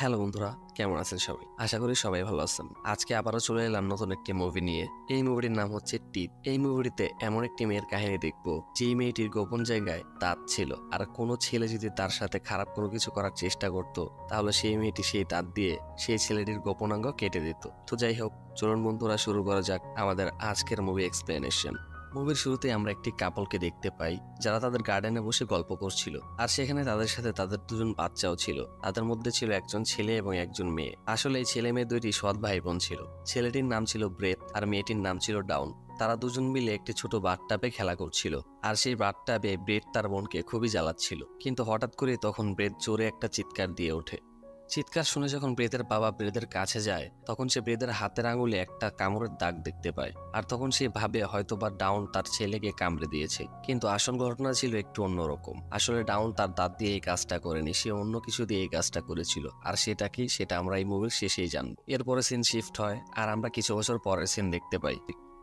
Hello বন্ধুরা, কেমন আছেন সবাই? আশা করি সবাই ভালো আছেন। আজকে আবারও চলে এলাম নতুন একটি মুভি নিয়ে। এই মুভিটির নাম হচ্ছে টিপ এই মুভিটিতে এমন একটি মেয়ের কাহিনী দেখব, যেই মেয়েটির গোপন জায়গায় দাঁত ছিল। আর কোনো ছেলে যদি তার সাথে খারাপ কোনো কিছু করার চেষ্টা করত, তাহলে সেই মেয়েটি সেই দাঁত দিয়ে সেই ছেলেটির গোপনাঙ্গ কেটে দিত। তো যাই হোক, চলুন বন্ধুরা শুরু করা যাক আমাদের আজকের মুভি এক্সপ্লেনেশন মুভির শুরুতে আমরা একটি কাপলকে দেখতে পাই, যারা তাদের গার্ডেনে বসে গল্প করছিল। আর সেখানে তাদের সাথে তাদের দুজন বাচ্চাও ছিল। তাদের মধ্যে ছিল একজন ছেলে এবং একজন মেয়ে। আসলে এই ছেলে মেয়ে দুইটি সৎ ভাই বোন ছিল। ছেলেটির নাম ছিল ব্রেথ আর মেয়েটির নাম ছিল ডাউন তারা দুজন মিলে একটি ছোট বাথটাবে খেলা করছিল। আর সেই বাথটাবে ব্রেড তার বোনকে খুবই জ্বালাচ্ছিল। কিন্তু হঠাৎ করে তখন ব্রেড জোরে একটা চিৎকার দিয়ে ওঠে। চিৎকার শুনে যখন ব্রেদের বাবা ব্রেদের কাছে যায়, তখন সে ব্রেদের হাতের আঙুলে একটা কামড়ের দাগ দেখতে পায়। আর তখন সে ভাবে হয়তোবা ডাউন তার ছেলেকে কামড়ে দিয়েছে। কিন্তু আসল ঘটনা ছিল একটু অন্যরকম। আসলে ডাউন তার দাঁত দিয়ে এই কাজটা করেনি, সে অন্য কিছু দিয়ে এই কাজটা করেছিল। আর সেটা কি, সেটা আমরা এই মুভির শেষেই জানব। এরপরে সিন শিফট হয়, আর আমরা কিছু বছর পরের সিন দেখতে পাই।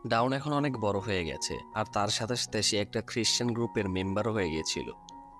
ডাউন এখন অনেক বড় হয়ে গেছে, আর তার সাথে সাথে সে একটা খ্রিস্টান গ্রুপের মেম্বারও হয়ে গিয়েছিল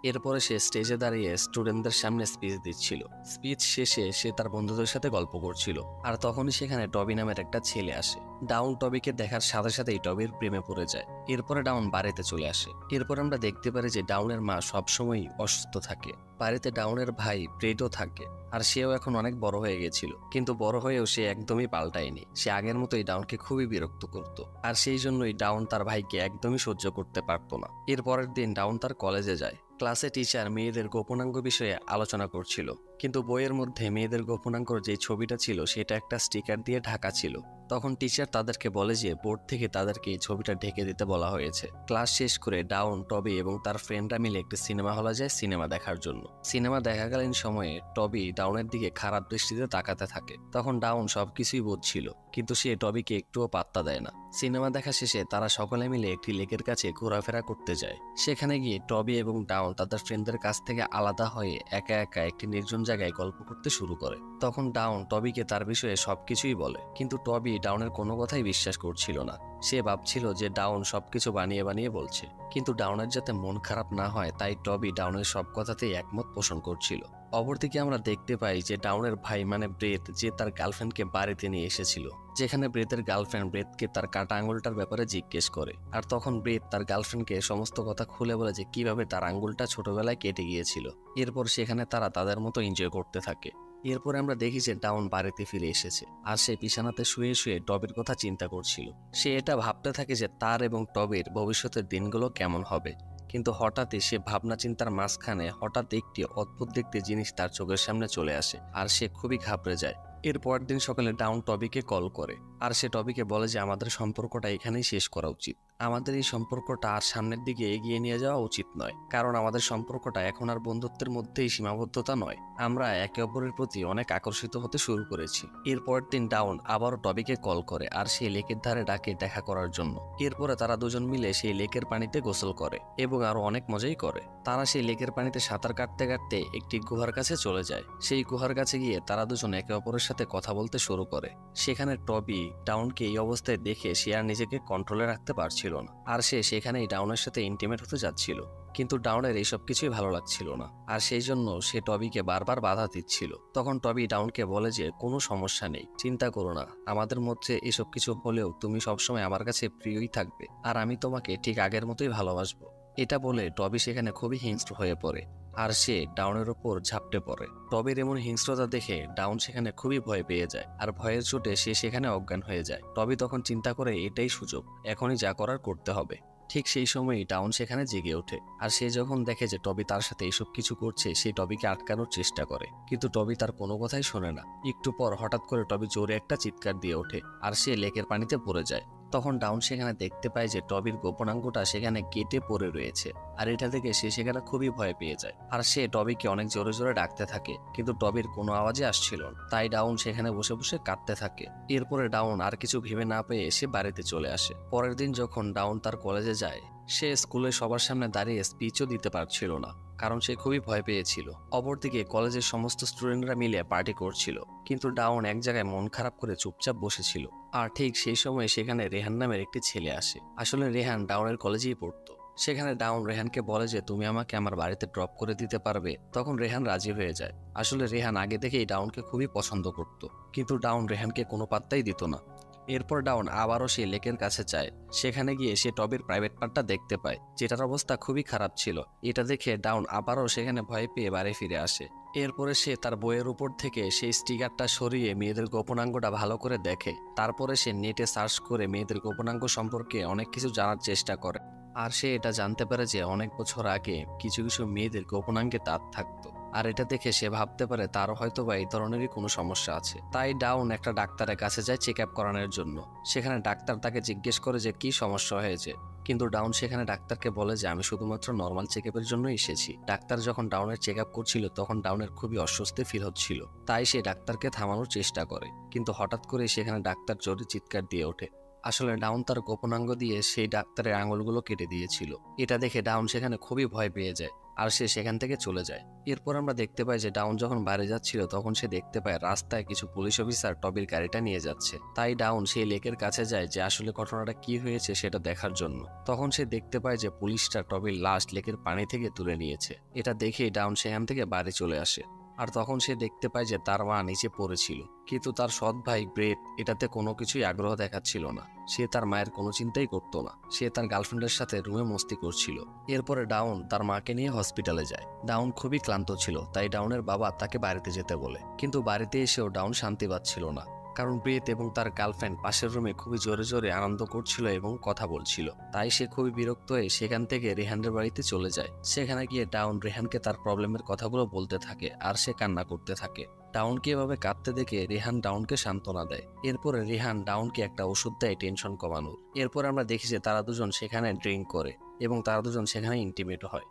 এরপরে সে স্টেজে দাঁড়িয়ে স্টুডেন্টদের সামনে স্পিচ দিচ্ছিল। স্পিচ শেষে সে তার বন্ধুদের সাথে গল্প করছিল। আর তখনই সেখানে টবি নামের একটা ছেলে আসে। ডাউন টবিকে দেখার সাথে সাথেই টবির প্রেমে পড়ে যায়। এরপরে ডাউন বাড়িতে চলে আসে। এরপর আমরা দেখতে পারি যে ডাউনের মা সবসময়ই অসুস্থ থাকে। বাড়িতে ডাউনের ভাই ব্রেডও থাকে। আর সেও এখন অনেক বড় হয়ে গেছিল। কিন্তু বড় হয়েও সে একদমই পাল্টায়নি। সে আগের মতোই ডাউনকে খুবই বিরক্ত করত। আর সেই জন্যই ডাউন তার ভাইকে একদমই সহ্য করতে পারতো না। এর পরের দিন ডাউন তার কলেজে যায়। ক্লাসে টিচার মেয়েদের গোপনাঙ্গ বিষয়ে আলোচনা করছিল। কিন্তু বইয়ের মধ্যে মেয়েদের গোপনাঙ্গর যে ছবিটা ছিল, সেটা একটা স্টিকার দিয়ে ঢাকা ছিল। তখন টিচার তাদেরকে বলে যে, বোর্ড থেকে তাদেরকে এই ছবিটা ঢেকে দিতে বলা হয়েছে। ক্লাস শেষ করে ডাউন, টবি এবং তার ফ্রেন্ডরা মিলে একটি সিনেমা হলে যায় সিনেমা দেখার জন্য। সিনেমা দেখাকালীন সময়ে টবি ডাউনের দিকে খারাপ দৃষ্টিতে তাকাতে থাকে। তখন ডাউন সবকিছুই বুঝছিল, কিন্তু সে টবিকে একটুও পাত্তা দেয় না। সিনেমা দেখা শেষে তারা সকলে মিলে একটি লেকের কাছে ঘোরাফেরা করতে যায়। সেখানে গিয়ে টবি এবং ডাউন তাদের ফ্রেন্ডদের কাছ থেকে আলাদা হয়ে একা একা একটি নির্জন জায়গায় গল্প করতে শুরু করে। তখন ডাউন টবিকে তার বিষয়ে সবকিছুই বলে। কিন্তু টবি ডাউনের কোনো কথাই বিশ্বাস করছিল না। সে ভাবছিল যে ডাউন সবকিছু বানিয়ে বানিয়ে বলছে। কিন্তু ডাউনের যাতে মন খারাপ না হয়, তাই টবি ডাউনের সব কথাতেই একমত পোষণ করছিল। অপরদিকে আমরা দেখতে পাই যে ডাউনের ভাই মানে ব্রেথ যে তার গার্লফ্রেন্ডকে বাড়িতে নিয়ে এসেছিল। যেখানে ব্রেথের গার্লফ্রেন্ড ব্রেথকে তার কাটা আঙুলটার ব্যাপারে জিজ্ঞেস করে। আর তখন ব্রেথ তার গার্লফ্রেন্ডকে সমস্ত কথা খুলে বলে যে কীভাবে তার আঙুলটা ছোটবেলায় কেটে গিয়েছিল। এরপর সেখানে তারা তাদের মতো এনজয় করতে থাকে। এরপরে আমরা দেখি যে ডাউন বাড়িতে ফিরে এসেছে। আর সে বিছানাতে শুয়ে শুয়ে টবের কথা চিন্তা করছিল। সে এটা ভাবতে থাকে যে তার এবং টবের ভবিষ্যতের দিনগুলো কেমন হবে। কিন্তু হঠাৎই সে ভাবনা চিন্তার মাঝখানে হঠাৎ একটি অদ্ভুত দেখতে জিনিস তার চোখের সামনে চলে আসে আর সে খুবই ঘাবড়ে যায়। এর পরের দিন সকালে ডাউন টবিকে কল করে। আর সে টবিকে বলে যে আমাদের সম্পর্কটা এখানেই শেষ করা উচিত। আমাদের এই সম্পর্কটা আর সামনের দিকে এগিয়ে নিয়ে যাওয়া উচিত নয়, কারণ আমাদের সম্পর্কটা এখন আর বন্ধুত্বের মধ্যেই সীমাবদ্ধতা নয়। আমরা একে অপরের প্রতি অনেক আকর্ষিত হতে শুরু করেছি। এর পরের দিন ডাউন আবারও টবিকে কল করে আর সেই লেকের ধারে ডাকে দেখা করার জন্য। এরপরে তারা দুজন মিলে সেই লেকের পানিতে গোসল করে এবং আরও অনেক মজাই করে। তারা সেই লেকের পানিতে সাঁতার কাটতে কাটতে একটি গুহার কাছে চলে যায়। সেই গুহার কাছে গিয়ে তারা দুজন একে অপরের সাথে কথা বলতে শুরু করে। সেখানে টবি ডাউনকে এই অবস্থায় দেখে সে আর নিজেকে কন্ট্রোলে রাখতে পারছিল না। আর সে সেখানেই ডাউনের সাথে ইন্টিমেট হতে যাচ্ছিল। কিন্তু ডাউনের এইসব কিছুই ভালো লাগছিল না। আর সেই জন্য সে টবিকে বারবার বাধা দিচ্ছিল। তখন টবি ডাউনকে বলে যে, কোনো সমস্যা নেই, চিন্তা করো না। আমাদের মধ্যে এসব কিছু হলেও তুমি সবসময় আমার কাছে প্রিয়ই থাকবে। আর আমি তোমাকে ঠিক আগের মতোই ভালোবাসবো। এটা বলে টবি সেখানে খুবই হিংস্র হয়ে পড়ে, আর সে ডাউনের ওপর ঝাপটে পড়ে। টবির এমন হিংস্রতা দেখে ডাউন সেখানে খুবই ভয় পেয়ে যায়, আর ভয়ের চোটে সে সেখানে অজ্ঞান হয়ে যায়। টবি তখন চিন্তা করে এটাই সুযোগ, এখনই যা করার করতে হবে। ঠিক সেই সময়ই ডাউন সেখানে জেগে ওঠে, আর সে যখন দেখে যে টবি তার সাথে এইসব কিছু করছে, সে টবিকে আটকানোর চেষ্টা করে। কিন্তু টবি তার কোনো কথাই শোনে না। একটু পর হঠাৎ করে টবি জোরে একটা চিৎকার দিয়ে ওঠে, আর সে লেকের পানিতে পড়ে যায়। তখন ডাউন সেখানে দেখতে পায় যে টবির গোপনাঙ্গটা সেখানে কেটে পড়ে রয়েছে। আর এটা থেকে সে সেখানে খুবই ভয় পেয়ে যায়। আর সে টবিকে অনেক জোরে জোরে ডাকতে থাকে, কিন্তু টবির কোনো আওয়াজে আসছিল তাই ডাউন সেখানে বসে বসে কাটতে থাকে। এরপরে ডাউন আর কিছু ভেবে না পেয়ে এসে বাড়িতে চলে আসে। পরের দিন যখন ডাউন তার কলেজে যায় সে স্কুলে সবার সামনে দাঁড়িয়ে স্পিচও দিতে পারছিল না, কারণ সে খুবই ভয় পেয়েছিল। অপরদিকে কলেজের সমস্ত স্টুডেন্টরা মিলে পার্টি করছিল, কিন্তু ডাউন এক জায়গায় মন খারাপ করে চুপচাপ বসেছিল। আর ঠিক সেই সময় সেখানে রেহান নামের একটি ছেলে আসে। আসলে রেহান ডাউনের কলেজেই পড়তো। সেখানে ডাউন রেহানকে বলে যে, তুমি আমাকে আমার বাড়িতে ড্রপ করে দিতে পারবে। তখন রেহান রাজি হয়ে যায়। আসলে রেহান আগে থেকেই ডাউনকে খুবই পছন্দ করত, কিন্তু ডাউন রেহানকে কোনো পাত্তাই দিত না। এরপর ডাউন আবারও সে লেকের কাছে যায়। সেখানে গিয়ে সে টবের প্রাইভেট পার্টটা দেখতে পায়, যেটার অবস্থা খুবই খারাপ ছিল। এটা দেখে ডাউন আবারও সেখানে ভয় পেয়ে বাড়ি ফিরে আসে। এরপরে সে তার বইয়ের উপর থেকে সেই স্টিকারটা সরিয়ে মেয়েদের গোপনাঙ্গটা ভালো করে দেখে। তারপরে সে নেটে সার্চ করে মেয়েদের গোপনাঙ্গ সম্পর্কে অনেক কিছু জানার চেষ্টা করে। আর সে এটা জানতে পারে যে অনেক বছর আগে কিছু কিছু মেয়েদের গোপনাঙ্গে তার থাকতো। আর এটা দেখে সে ভাবতে পারে তারও হয়তো বা এই ধরনেরই কোনো সমস্যা আছে। তাই ডাউন একটা ডাক্তারের কাছে যায় চেক আপ করানোর জন্য। সেখানে ডাক্তার তাকে জিজ্ঞেস করে যে কি সমস্যা হয়েছে। কিন্তু ডাউন সেখানে ডাক্তারকে বলে যে, আমি শুধুমাত্র নর্মাল চেক আপের জন্য এসেছি। ডাক্তার যখন ডাউনের চেক আপ করছিল, তখন ডাউনের খুবই অস্বস্তি ফিল হচ্ছিল। তাই সে ডাক্তারকে থামানোর চেষ্টা করে। কিন্তু হঠাৎ করে সেখানে ডাক্তার জোরে চিৎকার দিয়ে ওঠে। আসলে ডাউন তার গোপনাঙ্গ দিয়ে সেই ডাক্তারের আঙুলগুলো কেটে দিয়েছিল। এটা দেখে ডাউন সেখানে খুবই ভয় পেয়ে যায় আর সে সেখান থেকে চলে যায়। এরপর আমরা দেখতে পাই যে ডাউন যখন বাইরে যাচ্ছিল তখন সে দেখতে পায় রাস্তায় কিছু পুলিশ অফিসার টবির গাড়িটা নিয়ে যাচ্ছে। তাই ডাউন সেই লেকের কাছে যায় যে আসলে ঘটনাটা কি হয়েছে সেটা দেখার জন্য। তখন সে দেখতে পায় যে পুলিশটা টবির লাশ লেকের পানি থেকে তুলে নিয়েছে। এটা দেখেই ডাউন সেখান থেকে বাড়ি চলে আসে। আর তখন সে দেখতে পায় যে তার মা নিচে পড়েছিল। কিন্তু তার সৎ ভাই ব্রেড এটাতে কোনো কিছুই আগ্রহ দেখাচ্ছিল না। সে তার মায়ের কোনো চিন্তাই করতো না। সে তার গার্লফ্রেন্ডের সাথে রুমে মস্তি করছিল। এরপরে ডাউন তার মাকে নিয়ে হসপিটালে যায়। ডাউন খুবই ক্লান্ত ছিল, তাই ডাউনের বাবা তাকে বাড়িতে যেতে বলে। কিন্তু বাড়িতে এসেও ডাউন শান্তি পাচ্ছিল না। কারণ ব্রেত এবং তার গার্লফ্রেন্ড পাশের রুমে খুবই জোরে জোরে আনন্দ করছিল এবং কথা বলছিল। তাই সে খুবই বিরক্ত হয়ে সেখান থেকে রেহানের বাড়িতে চলে যায়। সেখানে গিয়ে ডাউন রেহানকে তার প্রবলেমের কথাগুলো বলতে থাকে আর সে কান্না করতে থাকে। ডাউনকে এভাবে কাঁদতে দেখে রেহান ডাউনকে সান্ত্বনা দেয়। এরপরে রেহান ডাউনকে একটা ওষুধ দেয় টেনশন কমানোর। এরপর আমরা দেখি যে তারা দুজন সেখানে ড্রিঙ্ক করে এবং তারা দুজন সেখানে ইন্টিমেট হয়।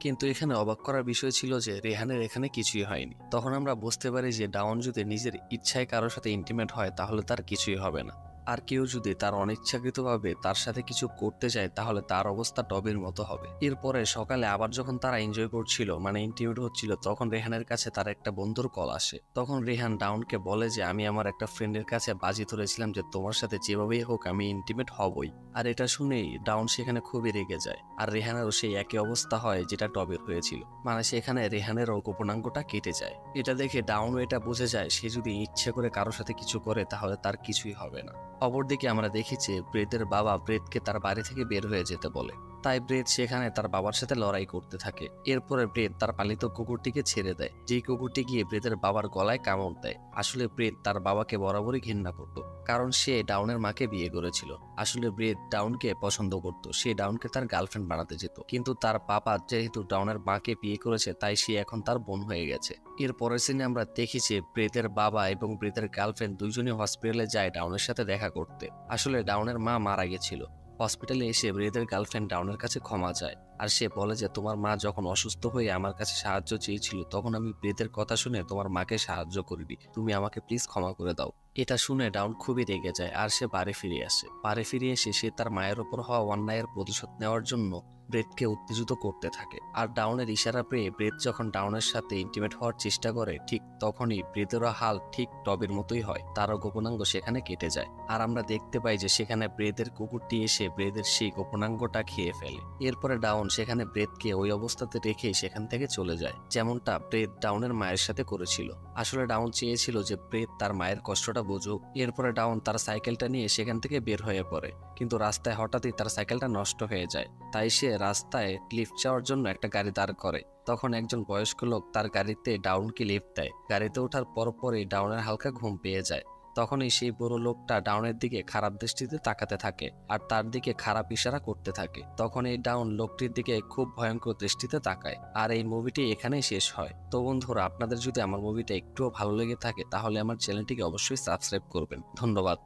কিন্তু এখানে অবাক করার বিষয় ছিল যে রেহানের এখানে কিছুই হয়নি। তখন আমরা বুঝতে পারি যে ডাউন যদি নিজের ইচ্ছায় কারোর সাথে ইন্টিমেট হয়, তাহলে তার কিছুই হবে না। আর কেউ যদি তার অনিচ্ছাকৃতভাবে তার সাথে কিছু করতে চায়, তাহলে তার অবস্থা টবের মতো হবে। এরপরে সকালে আবার যখন তারা এনজয় করছিল মানে ইন্টিমেট হচ্ছিল, তখন রেহানের কাছে তার একটা বন্ধুর কল আসে। তখন রেহান ডাউনকে বলে যে, আমি আমার একটা ফ্রেন্ডের কাছে বাজি ধরেছিলাম যে, তোমার সাথে যেভাবেই হোক আমি ইন্টিমেট হবই। আর এটা শুনেই ডাউন সেখানে খুবই রেগে যায়। আর রেহানেরও সেই একই অবস্থা হয় যেটা টবের হয়েছিল। মানে সেখানে রেহানেরও গোপনাঙ্গটা কেটে যায়। এটা দেখে ডাউনও এটা বুঝে যায়, সে যদি ইচ্ছে করে কারোর সাথে কিছু করে, তাহলে তার কিছুই হবে না। অপরদিকে আমরা দেখি যে ব্রেদের বাবা প্রেতকে তার বাড়ি থেকে বের হয়ে যেতে বলে। তাই ব্রেদ সেখানে তার বাবার সাথে লড়াই করতে থাকে। এরপরে ব্রেদ তার পালিত কুকুরটিকে ছেড়ে দেয়। যেই কুকুরটি গিয়ে ব্রেদের বাবার গলায় কামড় দেয়, আসলে ব্রেদ তার বাবাকে বরাবরই ঘৃণা করত, কারণ সে ডাউনের মাকে বিয়ে করেছিল। আসলে ব্রেদ ডাউনকে পছন্দ করত, সে ডাউনকে তার গার্লফ্রেন্ড বানাতে যেত। কিন্তু তার পাপা যেহেতু ডাউনের মাকে বিয়ে করেছে, তাই সে এখন তার বোন হয়ে গেছে। এর পরের সিনে আমরা দেখি যে ব্রেদের বাবা এবং ব্রেদের গার্লফ্রেন্ড দুইজনই হসপিটালে যায় ডাউনের সাথে দেখা করতে। আসলে ডাউনের মা মারা গেছিল। হসপিটালে এসে ব্রেদের গার্লফ্রেন্ড ডাউনের কাছে ক্ষমা যায় আর সে বলে যে, তোমার মা যখন অসুস্থ হয়ে আমার কাছে সাহায্য চেয়েছিল, তখন আমি ব্রেদের কথা শুনে তোমার মাকে সাহায্য করবি তুমি আমাকে প্লিজ ক্ষমা করে দাও। এটা শুনে ডাউন খুবই রেগে যায়, আর সে বাড়ি ফিরে আসে। বাড়ি ফিরে এসে সে তার মায়ের ওপর হওয়া অন্যায়ের প্রতিশোধ নেওয়ার জন্য ব্রেডকে উত্তেজিত করতে থাকে। আর ডাউনের ইশারা পেয়ে ব্রেড যখন ডাউনের সাথে ইন্টিমেট হওয়ার চেষ্টা করে, ঠিক তখনই ব্রেদেরও হাল ঠিক টবের মতোই হয়। তারও গোপনাঙ্গ সেখানে কেটে যায়। আর আমরা দেখতে পাই যে সেখানে ব্রেদের কুকুরটি এসে ব্রেদের সেই গোপনাঙ্গটা খেয়ে ফেলে। এরপরে ডাউন সেখানে ব্রেদকে ওই অবস্থাতে রেখে সেখান থেকে চলে যায়, যেমনটা ব্রেদ ডাউনের মায়ের সাথে করেছিল। আসলে ডাউন চেয়েছিল যে প্রেত তার মায়ের কষ্টটা বুঝুক। এরপরে ডাউন তার সাইকেলটা নিয়ে সেখান থেকে বের হয়ে পড়ে। কিন্তু রাস্তায় হঠাৎই তার সাইকেলটা নষ্ট হয়ে যায়। তাই সে রাস্তায় লিফ্ট যাওয়ার জন্য একটা গাড়ি দাঁড় করে। তখন একজন বয়স্ক লোক তার গাড়িতে ডাউনকে লিফট দেয়। গাড়িতে ওঠার পরপরই ডাউনের হালকা ঘুম পেয়ে যায়। তখনই সেই বড় লোকটা ডাউনের দিকে খারাপ দৃষ্টিতে তাকাতে থাকে আর তার দিকে খারাপ ইশারা করতে থাকে। তখন এই ডাউন লোকটির দিকে খুব ভয়ঙ্কর দৃষ্টিতে তাকায় আর এই মুভিটি এখানেই শেষ হয়। তো বন্ধুরা, আপনাদের যদি আমার মুভিটা একটুও ভালো লেগে থাকে তাহলে আমার চ্যানেলটিকে অবশ্যই সাবস্ক্রাইব করবেন। ধন্যবাদ।